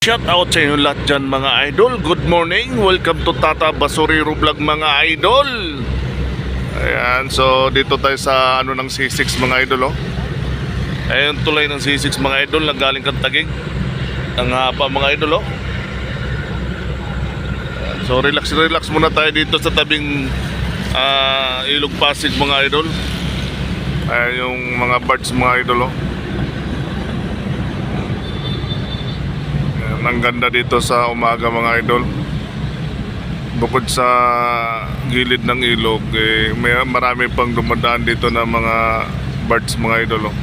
Shout out sa inyo lahat dyan mga idol. Good morning. Welcome to Tata Basuriro Vlog mga idol. Ayan, so dito tayo sa ano ng C6 mga idol oh. Ayan tulay ng C6 mga idol na galing kang tagig. Ang haba mga idol oh. Ayan, So relax relax muna tayo dito sa tabing ah, Ilog Pasig mga idol. Ayan yung mga birds mga idol oh. Ang ganda dito sa umaga mga idol. Bukod sa gilid ng ilog, eh, may marami pang dumadaan dito na mga birds mga idol. Oh.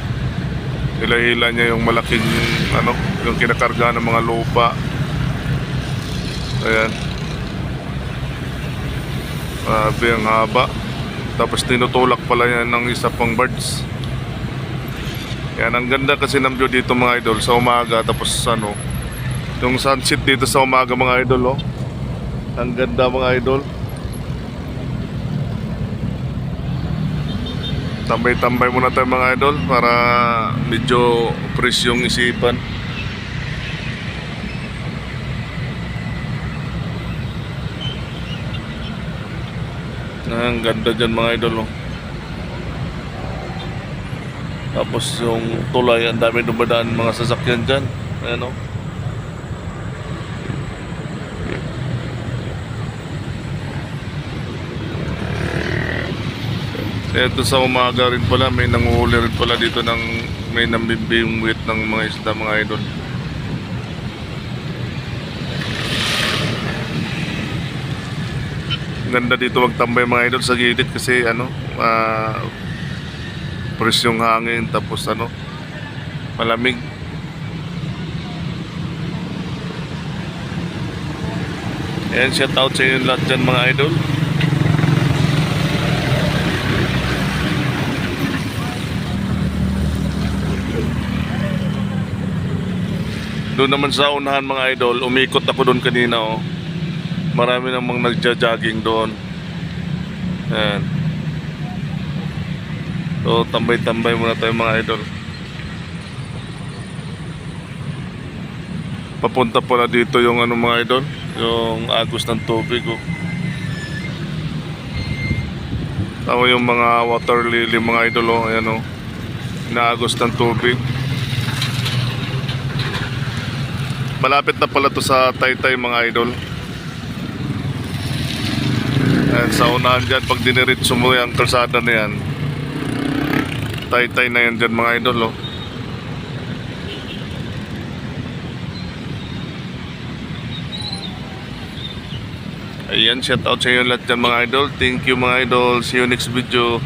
Hila-hila niya yung malaking ano, yung kinakarga ng mga lupa. Ayan. Grabe ang haba. Tapos tinutulak pala yan ng isa pang birds. Yan, ang ganda kasi ng view dito mga idol sa umaga tapos ano, yung sunset dito sa umaga mga idol oh. Ang ganda mga idol. Tambay-tambay muna tayo mga idol para medyo fresh yung isipan. Ang ganda dyan mga idol oh. Tapos yung tulay, ang dami dumadaan mga sasakyan dyan. Ayan oh. Ito sa umaga rin pala, may nanguhuli rin pala dito ng may nambibingwit ng mga isda mga idol. Ganda dito magtambay mga idol sa gilid kasi ano, ah fresh yung hangin tapos ano, malamig. Ayan, shout out sa inyo lahat dyan mga idol. Doon naman sa unahan mga idol, umikot ako doon kanina oh. Marami namang nagja-jogging doon. Ayan. So, tambay-tambay muna tayo mga idol. Papunta pala dito yung ano mga idol, yung agos ng tubig oh. Tama yung mga water lily mga idol oh, ayan oh. Inaagos ng tubig. Malapit na pala to sa Taytay mga idol. Ayan, sa unahan dyan, pag diniritso mo yung kalsada na yan, Taytay na yan dyan mga idol. Oh. Ayan, shout out sa inyo lahat dyan mga idol. Thank you mga idol. See you next video.